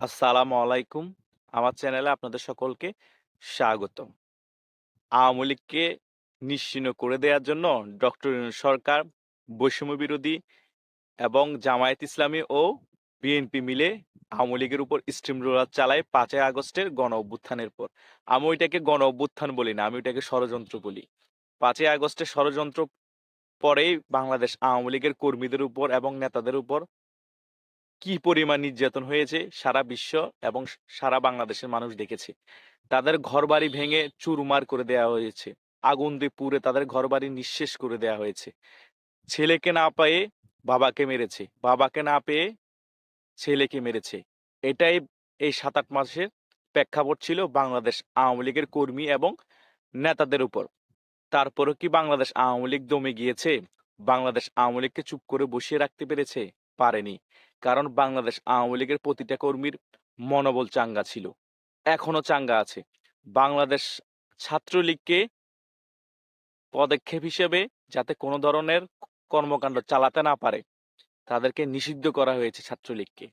আসসালামু আলাইকুম। আমার চ্যানেলে আপনাদের সকলকে স্বাগতম। আওয়ামী লীগকে নিশ্চিহ্ন করে দেওয়ার জন্য ডক্টর সরকার বৈষম্য বিরোধী এবং জামায়াত ইসলামী ও বিএনপি মিলে আওয়ামী লীগের উপর স্টিম রোলার চালায় পাঁচই আগস্টের গণ অভ্যুত্থানের পর। আমি ওইটাকে গণ অভ্যুত্থান বলি না, আমি ওইটাকে ষড়যন্ত্র বলি। পাঁচই আগস্টের ষড়যন্ত্র পরেই বাংলাদেশ আওয়ামী লীগের কর্মীদের উপর এবং নেতাদের উপর কি পরিমাণ নির্যাতন হয়েছে সারা বিশ্ব এবং সারা বাংলাদেশের মানুষ দেখেছে। তাদের ঘরবাড়ি ভেঙে চুরমার করে দেয়া হয়েছে। আগুন দিয়ে পুড়ে তাদের ঘরবাড়ি নিঃশেষ করে দেয়া হয়েছে। ছেলেকে না পেয়ে বাবাকে মেরেছে। বাবাকে না পেয়ে ছেলেকে মেরেছে। এটাই এই ৭-৮ মাসের প্রেক্ষাপট ছিল বাংলাদেশ আওয়ামী লীগের কর্মী এবং নেতাদের উপর। তারপরও কি বাংলাদেশ আওয়ামী লীগ দমে গিয়েছে? বাংলাদেশ আওয়ামী লীগকে চুপ করে বসিয়ে রাখতে পেরেছে? পারেনি। কারণ বাংলাদেশ আওয়ামী লীগের প্রতিটা কর্মীর মনোবল চাঙ্গা ছিল। এখনও চাঙ্গা আছে। বাংলাদেশ ছাত্রলীগকে পদক্ষেপ হিসেবে যাতে কোন ধরনের কর্মকাণ্ড চালাতে না পারে, তাদেরকে নিষিদ্ধ করা হয়েছে ছাত্রলীগকে।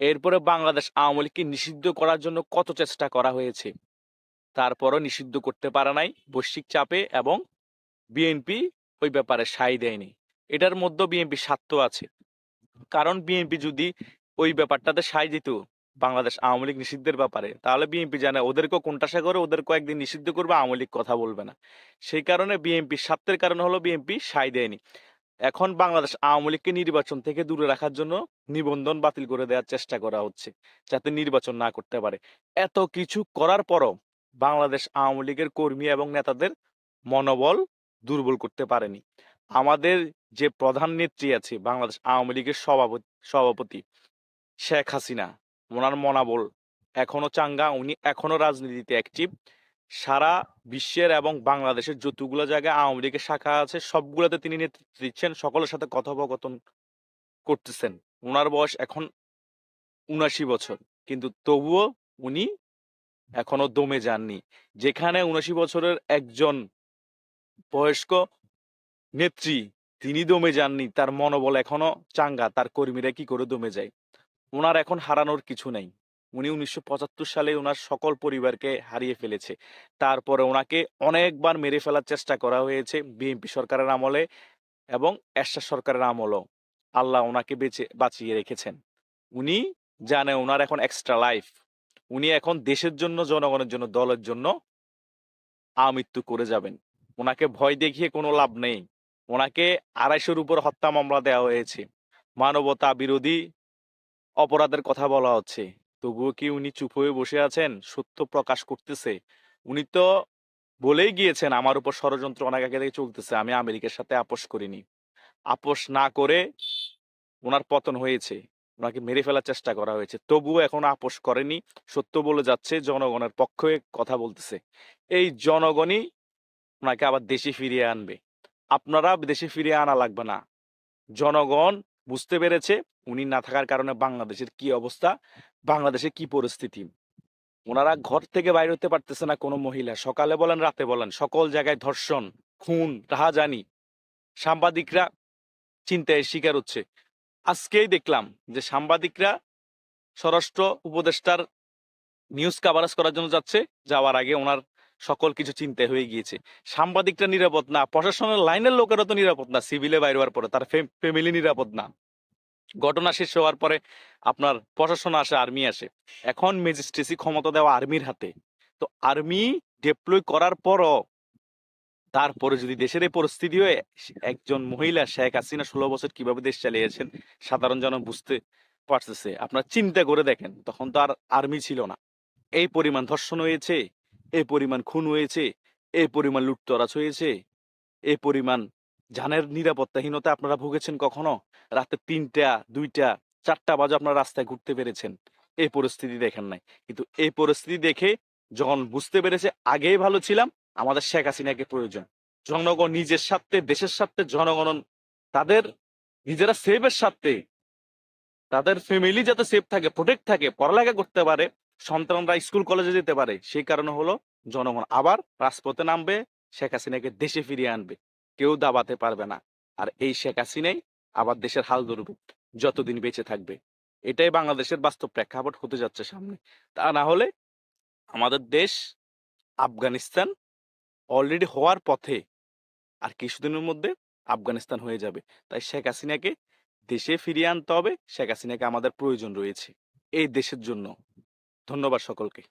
এরপরে বাংলাদেশ আওয়ামী লীগকে নিষিদ্ধ করার জন্য কত চেষ্টা করা হয়েছে। তারপরও নিষিদ্ধ করতে পারে নাই বৈশ্বিক চাপে এবং বিএনপি ওই ব্যাপারে সায় দেয়নি। এটার মধ্যেও বিএনপির স্বার্থ আছে। কারণ বিএনপি যদি ওই ব্যাপারটাতে সায় দিত, বাংলাদেশ আওয়ামী লীগ নিষিদ্ধের ব্যাপারে, তাহলে বিএনপি জানে ওদেরকেও কোণঠাসা করে ওদেরকেও একদিন নিষিদ্ধ করবে, আওয়ামী লীগ কথা বলবে না। সেই কারণে বিএনপির স্বার্থের কারণে হলো বিএনপি সায় দেয়নি। এখন বাংলাদেশ আওয়ামী লীগকে নির্বাচন থেকে দূরে রাখার জন্য নিবন্ধন বাতিল করে দেওয়ার চেষ্টা করা হচ্ছে। যাতে নির্বাচন না করতে পারে। এত কিছু করার পরও বাংলাদেশ আওয়ামী লীগের কর্মী এবং নেতাদের মনোবল দুর্বল করতে পারেনি। আমাদের যে প্রধান নেত্রী আছে বাংলাদেশ আওয়ামী লীগের সভাপতি সভাপতি শেখ হাসিনা, ওনার মনাবল এখনও চাঙ্গা, উনি এখনও রাজনীতিতে অ্যাক্টিভ। সারা বিশ্বের এবং বাংলাদেশের যতগুলো জায়গায় আওয়ামী লীগের শাখা আছে সবগুলোতে তিনি নেতৃত্ব দিচ্ছেন, সকলের সাথে কথোপকথন করতেছেন। ওনার বয়স এখন ৭৯ বছর। কিন্তু তবুও উনি এখনও দমে যাননি। যেখানে ৭৯ বছরের একজন বয়স্ক নেত্রী তিনি দমে যাননি, তার মনোবল এখনও চাঙ্গা, তার কর্মীরা কি করে দমে যায়? ওনার এখন হারানোর কিছু নাই। উনি ১৯৭৫ সালে ওনার সকল পরিবারকে হারিয়ে ফেলেছে। তারপরে ওনাকে অনেকবার মেরে ফেলার চেষ্টা করা হয়েছে বিএনপি সরকারের আমলে এবং এরশাদ সরকারের আমলও আল্লাহ ওনাকে বেঁচে বাঁচিয়ে রেখেছেন। উনি জানে ওনার এখন এক্সট্রা লাইফ। উনি এখন দেশের জন্য, জনগণের জন্য, দলের জন্য আমৃত্যু করে যাবেন। ওনাকে ভয় দেখিয়ে কোনো লাভ নেই। উনাকে ২৫০ র উপর হত্যা মামলা দেওয়া হয়েছে। মানবতা বিরোধী অপরাধের কথা বলা হচ্ছে। তবুও কি উনি চুপ হয়ে বসে আছেন? সত্য প্রকাশ করতেছে। উনি তো বলেই গিয়েছেন আমার উপর ষড়যন্ত্র অনেক আগে থেকে চলতেছে। আমি আমেরিকার সাথে আপোষ করিনি। আপোষ না করে ওনার পতন হয়েছে। ওনাকে মেরে ফেলার চেষ্টা করা হয়েছে। তবুও এখন আপোস করেনি। সত্য বলে যাচ্ছে, জনগণের পক্ষে কথা বলতেছে। এই জনগণই ওনাকে আবার দেশে ফিরিয়ে আনবে। আপনারা দেশে ফিরিয়ে আনা লাগবে না। জনগণ বুঝতে পেরেছে উনি না থাকার কারণে বাংলাদেশের কি অবস্থা, বাংলাদেশের কি পরিস্থিতি। ওনারা ঘর থেকে বাইর হতে পারতেছে না কোনো মহিলা। সকালে বলেন, রাতে বলেন, সকল জায়গায় ধর্ষণ, খুন, রাহাজানি। সাংবাদিকরা চিন্তায় শিকার হচ্ছে। আজকেই দেখলাম যে সাংবাদিকরা স্বরাষ্ট্র উপদেষ্টার নিউজ কাভারেজ করার জন্য যাচ্ছে। যাওয়ার আগে উনার সকল কিছু চিন্তায় হয়ে গিয়েছে। সাংবাদিকটা নিরাপদ না, প্রশাসনের লাইনের লোকেরা তো নিরাপদ না সিভিলে বাইর হওয়ার পরে। তার ফ্যামিলি নিরাপদ না। ঘটনা শেষ হওয়ার পরে আপনার প্রশাসন আসে, আর্মি আসে। এখন ম্যাজিস্ট্রেসি ক্ষমতা দেওয়া আর্মির হাতে। তো আর্মি ডিপ্লয় করার পরও তারপরে যদি দেশের এই পরিস্থিতি হয়ে একজন মহিলা শেখ হাসিনা ১৬ বছর কীভাবে দেশ চালিয়েছেন সাধারণ জন বুঝতে পারতেছে। আপনার চিন্তা করে দেখেন, তখন তো আর আর্মি ছিল না। এই পরিমাণ ধর্ষণ হয়েছে, এই পরিমাণ খুন হয়েছে, এ পরিমাণ লুটতরাজ হয়েছে, এ পরিমাণ জানের নিরাপত্তাহীনতা আপনারা ভুগেছেন কখনো? রাতে ৩টা, ২টা, ৪টা বাজে আপনারা রাস্তায় ঘুরতে পেরেছেন। এই পরিস্থিতি দেখেন নাই। কিন্তু এই পরিস্থিতি দেখে যখন বুঝতে পেরেছে আগেই ভালো ছিলাম, আমাদের শেখ হাসিনাকে প্রয়োজন। জনগণ নিজের স্বার্থে, দেশের স্বার্থে, জনগণ তাদের নিজেরা সেফ এর স্বার্থে তাদের ফ্যামিলি যাতে সেফ থাকে, প্রোটেক্ট থাকে, পড়ালেখা করতে পারে, সন্তানরা স্কুল কলেজে যেতে পারে। সেই কারণে হলো জনগণ আবার রাজপথে নামবে, শেখ হাসিনাকে দেশে ফিরিয়ে আনবে। কেউ দাবাতে পারবে না। আর এই শেখ হাসিনাই আবার দেশের হাল ধরবে। যতদিন বেঁচে থাকবে। এটাই বাংলাদেশের বাস্তব প্রেক্ষাপট হতে যাচ্ছে সামনে তা না হলে আমাদের দেশ আফগানিস্তান অলরেডি হওয়ার পথে আর কিছুদিনের মধ্যে আফগানিস্তান হয়ে যাবে তাই শেখ হাসিনাকে দেশে ফিরিয়ে আনতে হবে শেখ হাসিনাকে আমাদের প্রয়োজন রয়েছে এই দেশের জন্য ধন্যবাদ সকলকে।